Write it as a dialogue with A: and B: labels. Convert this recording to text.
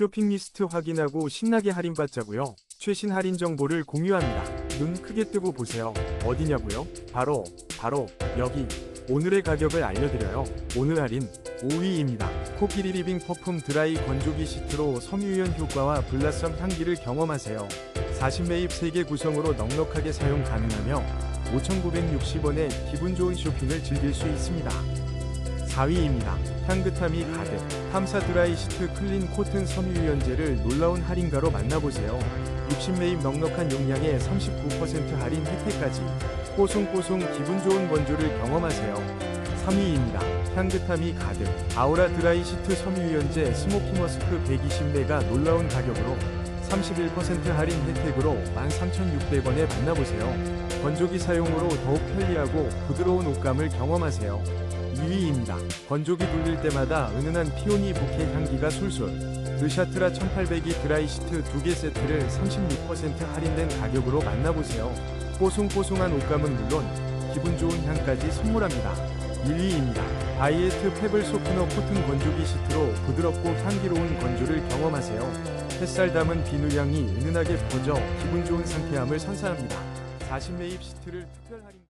A: 쇼핑 리스트 확인하고 신나게 할인받자고요. 최신 할인 정보를 공유합니다. 눈 크게 뜨고 보세요. 어디냐고요? 바로 바로 여기. 오늘의 가격을 알려드려요. 오늘 할인 5위입니다. 코끼리 리빙 퍼퓸 드라이 건조기 시트로 섬유유연 효과와 블라썸 향기를 경험하세요. 40매입 3개 구성으로 넉넉하게 사용 가능하며 5,960원에 기분 좋은 쇼핑을 즐길 수 있습니다. 4위입니다. 향긋함이 가득 탐사 드라이 시트 클린 코튼 섬유유연제를 놀라운 할인가로 만나보세요. 60매입 넉넉한 용량에 39% 할인 혜택까지 뽀송뽀송 기분 좋은 건조를 경험하세요. 3위입니다. 향긋함이 가득 아우라 드라이 시트 섬유유연제 스모키 머스크 120매가 놀라운 가격으로 31% 할인 혜택으로 13,600원에 만나보세요. 건조기 사용으로 더욱 편리하고 부드러운 옷감을 경험하세요. 2위입니다. 건조기 돌릴 때마다 은은한 피오니 부케 향기가 솔솔. 르샤트라 1800이 드라이 시트 2개 세트를 36% 할인된 가격으로 만나보세요. 뽀송뽀송한 옷감은 물론 기분 좋은 향까지 선물합니다. 1위입니다. 바이에트 페블 소프너 코튼 건조기 시트로 부드럽고 향기로운 건조를 경험하세요. 햇살 담은 비누향이 은은하게 퍼져 기분 좋은 상쾌함을 선사합니다. 40매입 시트를 특별 할인